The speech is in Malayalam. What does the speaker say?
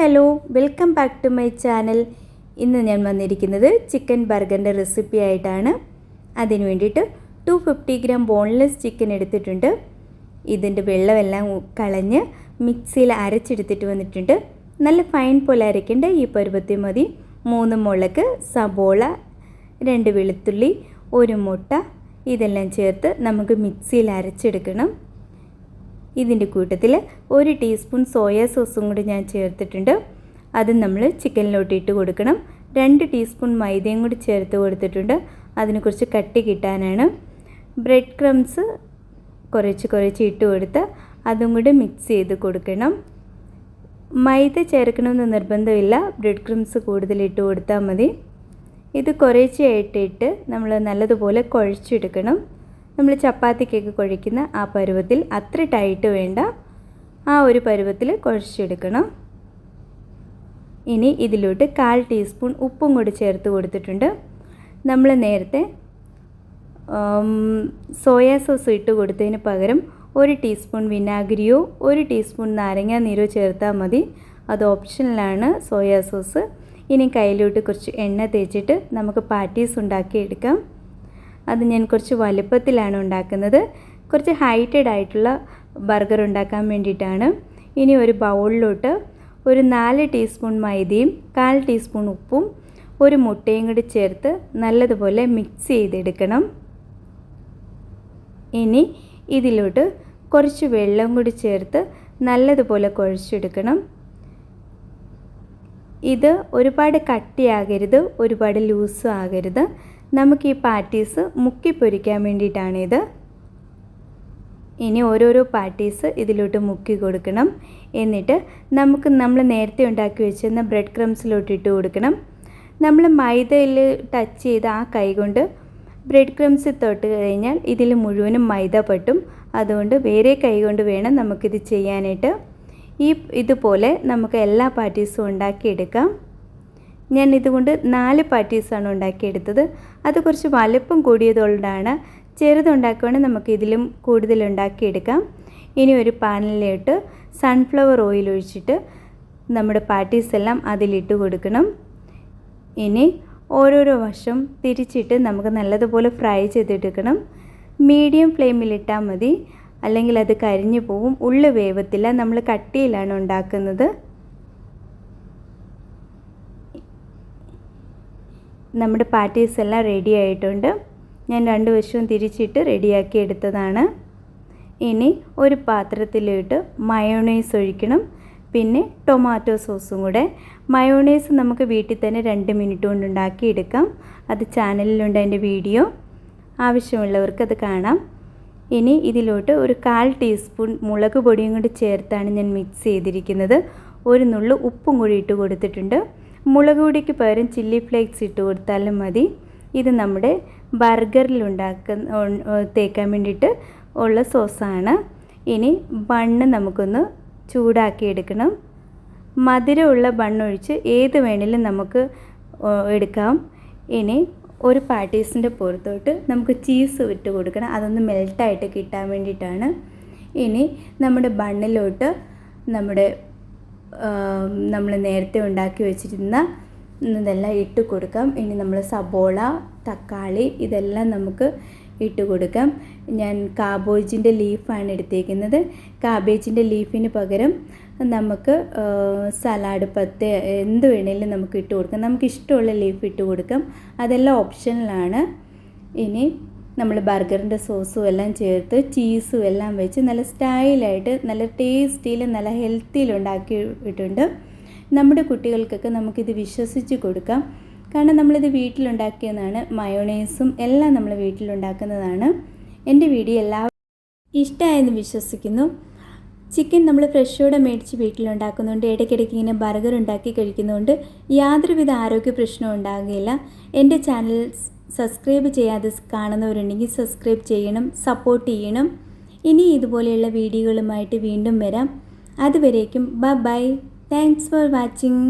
Hello welcome back to my channel. ഇന്ന് ഞാൻ വന്നിരിക്കുന്നത് ചിക്കൻ ബർഗറിന്റെ റെസിപ്പി ആയിട്ടാണ്. അതിന് വേണ്ടിയിട്ട് two fifty gram boneless chicken എടുത്തിട്ടുണ്ട്. ഇതിന്റെ വെള്ളമെല്ലാം കളഞ്ഞ് മിക്സിയിൽ അരച്ചെടുത്തിട്ട് വന്നിട്ടുണ്ട്. നല്ല ഫൈൻ പോലെ അരയ്ക്കേണ്ട ഈ പരുവത്തിൽ മതി. മൂന്ന് മുളക് സബോള രണ്ട് വെളുത്തുള്ളി ഒരു മുട്ട ഇതെല്ലാം ചേർത്ത് നമുക്ക് മിക്സിയിൽ അരച്ചെടുക്കണം. ഇതിന്റെ കൂട്ടത്തിൽ ഒരു ടീസ്പൂൺ സോയാ സോസും കൂടി ഞാൻ ചേർത്തിട്ടുണ്ട്. അത് നമ്മൾ ചിക്കനിലോട്ട് ഇട്ട് കൊടുക്കണം. രണ്ട് ടീസ്പൂൺ മൈദയും കൂടി ചേർത്ത് കൊടുത്തിട്ടുണ്ട്. അതിനെ കുറച്ച് കട്ടി കിട്ടാനാണ്. ബ്രെഡ് ക്രംസ് കുറച്ച് കുറച്ച് ഇട്ട് കൊടുത്ത് അതും കൂടി മിക്സ് ചെയ്ത് കൊടുക്കണം. മൈദ ചേർക്കണമെന്ന് നിർബന്ധമില്ല. ബ്രെഡ് ക്രംസ് കൂടുതൽ ഇട്ട് കൊടുത്താൽ മതി. ഇത് കുറേശ്ശെയായിട്ട് ഇട്ട് നമ്മൾ നല്ലതുപോലെ കുഴച്ചെടുക്കണം. നമ്മൾ ചപ്പാത്തിക്കൊക്കെ കുഴയ്ക്കുന്ന ആ പരുവത്തിൽ അത്ര ടൈറ്റ് വേണ്ട. ആ ഒരു പരുവത്തിൽ കുഴച്ചെടുക്കണം. ഇനി ഇതിലോട്ട് കാൽ ടീസ്പൂൺ ഉപ്പും കൂടി ചേർത്ത് കൊടുത്തിട്ടുണ്ട്. നമ്മൾ നേരത്തെ സോയാ സോസ് ഇട്ട് കൊടുത്തതിന് പകരം ഒരു ടീസ്പൂൺ വിനാഗിരിയോ ഒരു ടീസ്പൂൺ നാരങ്ങ നീരോ ചേർത്താൽ മതി. അത് ഓപ്ഷനിലാണ് സോയാ സോസ്. ഇനി കയ്യിലോട്ട് കുറച്ച് എണ്ണ തേച്ചിട്ട് നമുക്ക് പാറ്റീസ് ഉണ്ടാക്കിയെടുക്കാം. അത് ഞാൻ കുറച്ച് വലുപ്പത്തിലാണ് ഉണ്ടാക്കുന്നത്. കുറച്ച് ഹൈറ്റഡ് ആയിട്ടുള്ള ബർഗർ ഉണ്ടാക്കാൻ വേണ്ടിയിട്ടാണ്. ഇനി ഒരു ബൗളിലോട്ട് ഒരു നാല് ടീസ്പൂൺ മൈദയും കാൽ ടീസ്പൂൺ ഉപ്പും ഒരു മുട്ടയും കൂടി ചേർത്ത് നല്ലതുപോലെ മിക്സ് ചെയ്തെടുക്കണം. ഇനി ഇതിലോട്ട് കുറച്ച് വെള്ളം കൂടി ചേർത്ത് നല്ലതുപോലെ കുഴച്ചെടുക്കണം. ഇത് ഒരുപാട് കട്ടിയാകരുത് ഒരുപാട് ലൂസും ആകരുത് നമുക്ക് ഈ പാറ്റീസ് മുക്കി പൊരിക്കാൻ വേണ്ടിയിട്ടാണിത്. ഇനി ഓരോരോ പാറ്റീസ് ഇതിലോട്ട് മുക്കി കൊടുക്കണം. എന്നിട്ട് നമുക്ക് നമ്മൾ നേരത്തെ ഉണ്ടാക്കി വെച്ചിരുന്ന ബ്രെഡ് ക്രംസിലോട്ട് ഇട്ട് കൊടുക്കണം. നമ്മൾ മൈദയിൽ ടച്ച് ചെയ്ത് ആ കൈ കൊണ്ട് ബ്രെഡ് ക്രംസിൽ തൊട്ട് കഴിഞ്ഞാൽ ഇതിൽ മുഴുവനും മൈദ പറ്റും അതുകൊണ്ട് വേറെ കൈ കൊണ്ട് വേണം നമുക്കിത് ചെയ്യാനായിട്ട്. ഈ ഇതുപോലെ നമുക്ക് എല്ലാ പാറ്റീസും ഉണ്ടാക്കിയെടുക്കാം. ഞാൻ ഇതുകൊണ്ട് നാല് പാറ്റീസാണ് ഉണ്ടാക്കിയെടുത്തത്. അത് കുറച്ച് വലുപ്പം കൂടിയതുകൊണ്ടാണ് ചെറുതുണ്ടാക്കുകയാണെങ്കിൽ നമുക്ക് ഇതിലും കൂടുതൽ ഉണ്ടാക്കിയെടുക്കാം. ഇനി ഒരു പാനിലിട്ട് സൺഫ്ലവർ ഓയിൽ ഒഴിച്ചിട്ട് നമ്മുടെ പാറ്റീസ് എല്ലാം അതിലിട്ട് കൊടുക്കണം. ഇനി ഓരോരോ വശം തിരിച്ചിട്ട് നമുക്ക് നല്ലതുപോലെ ഫ്രൈ ചെയ്തെടുക്കണം. മീഡിയം ഫ്ലെയിമിലിട്ടാൽ മതി. അല്ലെങ്കിൽ അത് കരിഞ്ഞു പോവും. ഉള്ളു വേവത്തില്ല. നമ്മൾ കട്ടിയിലാണ് ഉണ്ടാക്കുന്നത്. നമ്മുടെ പാറ്റീസ് എല്ലാം റെഡി ആയിട്ടുണ്ട്. ഞാൻ രണ്ട് വശവും തിരിച്ചിട്ട് റെഡിയാക്കി എടുത്തതാണ്. ഇനി ഒരു പാത്രത്തിലിട്ട് മയോണൈസ് ഒഴിക്കണം. പിന്നെ ടൊമാറ്റോ സോസും കൂടെ. മയോണൈസ് നമുക്ക് വീട്ടിൽ തന്നെ രണ്ട് മിനിറ്റ് കൊണ്ട് ഉണ്ടാക്കിയെടുക്കാം അത് ചാനലിലുണ്ട് എന്റെ വീഡിയോ ആവശ്യമുള്ളവർക്ക് അത് കാണാം. ഇനി ഇതിലോട്ട് ഒരു കാൽ ടീസ്പൂൺ മുളക് പൊടിയും കൂടി ചേർത്താണ് ഞാൻ മിക്സ് ചെയ്തിരിക്കുന്നത്. ഒരു നുള്ളു ഉപ്പും കൂടി ഇട്ട് കൊടുത്തിട്ടുണ്ട്. മുളക് പൊടിക്ക് പകരം ചില്ലി ഫ്ലേക്സ് ഇട്ട് കൊടുത്താലും മതി. ഇത് നമ്മുടെ ബർഗറിൽ ഉണ്ടാക്കുന്ന തേക്കാൻ വേണ്ടിയിട്ട് ഉള്ള സോസാണ് ഇനി ബണ്ണ് നമുക്കൊന്ന് ചൂടാക്കി എടുക്കണം. മധുരമുള്ള ബണ്ണൊഴിച്ച് ഏത് വേണേലും നമുക്ക് എടുക്കാം. ഇനി ഒരു പാട്ടീസിന്റെ പുറത്തോട്ട് നമുക്ക് ചീസ് വിട്ട് കൊടുക്കണം. അതൊന്ന് മെൽട്ടായിട്ട് കിട്ടാൻ വേണ്ടിയിട്ടാണ്. ഇനി നമ്മുടെ ബണ്ണിലോട്ട് നമ്മുടെ നമ്മൾ നേരത്തെ ഉണ്ടാക്കി വെച്ചിരുന്ന ഇതെല്ലാം ഇട്ട് കൊടുക്കാം. ഇനി നമ്മൾ സബോള തക്കാളി ഇതെല്ലാം നമുക്ക് ഇട്ട് കൊടുക്കാം. ഞാൻ കാബേജിന്റെ ലീഫാണ് എടുത്തേക്കുന്നത്. കാബേജിന്റെ ലീഫിന് പകരം നമുക്ക് സലാഡ് പത്ത് എന്ത് വേണേലും നമുക്ക് ഇട്ട് കൊടുക്കാം. നമുക്ക് ഇഷ്ടമുള്ള ലീഫ് ഇട്ട് കൊടുക്കാം. അതെല്ലാം ഓപ്ഷനിലാണ് ഇനി നമ്മൾ ബർഗറിന്റെ സോസും എല്ലാം ചേർത്ത് ചീസും എല്ലാം വെച്ച് നല്ല സ്റ്റൈലായിട്ട് നല്ല ടേസ്റ്റിയിൽ നല്ല ഹെൽത്തിയിൽ ഉണ്ടാക്കിയിട്ടുണ്ട് നമ്മുടെ കുട്ടികൾക്കൊക്കെ നമുക്കിത് വിശ്വസിച്ച് കൊടുക്കാം. കാരണം നമ്മളിത് വീട്ടിലുണ്ടാക്കിയതാണ്. മയോണൈസും എല്ലാം നമ്മൾ വീട്ടിലുണ്ടാക്കുന്നതാണ്. എന്റെ വീഡിയോ എല്ലാ ഇഷ്ടമായെന്ന് വിശ്വസിക്കുന്നു. ചിക്കൻ നമ്മൾ ഫ്രഷോടെ മേടിച്ച് വീട്ടിലുണ്ടാക്കുന്നുണ്ട്. ഇടയ്ക്കിടയ്ക്ക് ഇങ്ങനെ ബർഗർ ഉണ്ടാക്കി കഴിക്കുന്നതുകൊണ്ട് യാതൊരുവിധ ആരോഗ്യ പ്രശ്നവും ഉണ്ടാകുകയില്ല. എന്റെ ചാനൽ സബ്സ്ക്രൈബ് ചെയ്യാതെ കാണുന്നവരുണ്ടെങ്കിൽ സബ്സ്ക്രൈബ് ചെയ്യണം സപ്പോർട്ട് ചെയ്യണം. ഇനി ഇതുപോലെയുള്ള വീഡിയോകളുമായിട്ട് വീണ്ടും വരാം. അതുവരേക്കും bye bye thanks for watching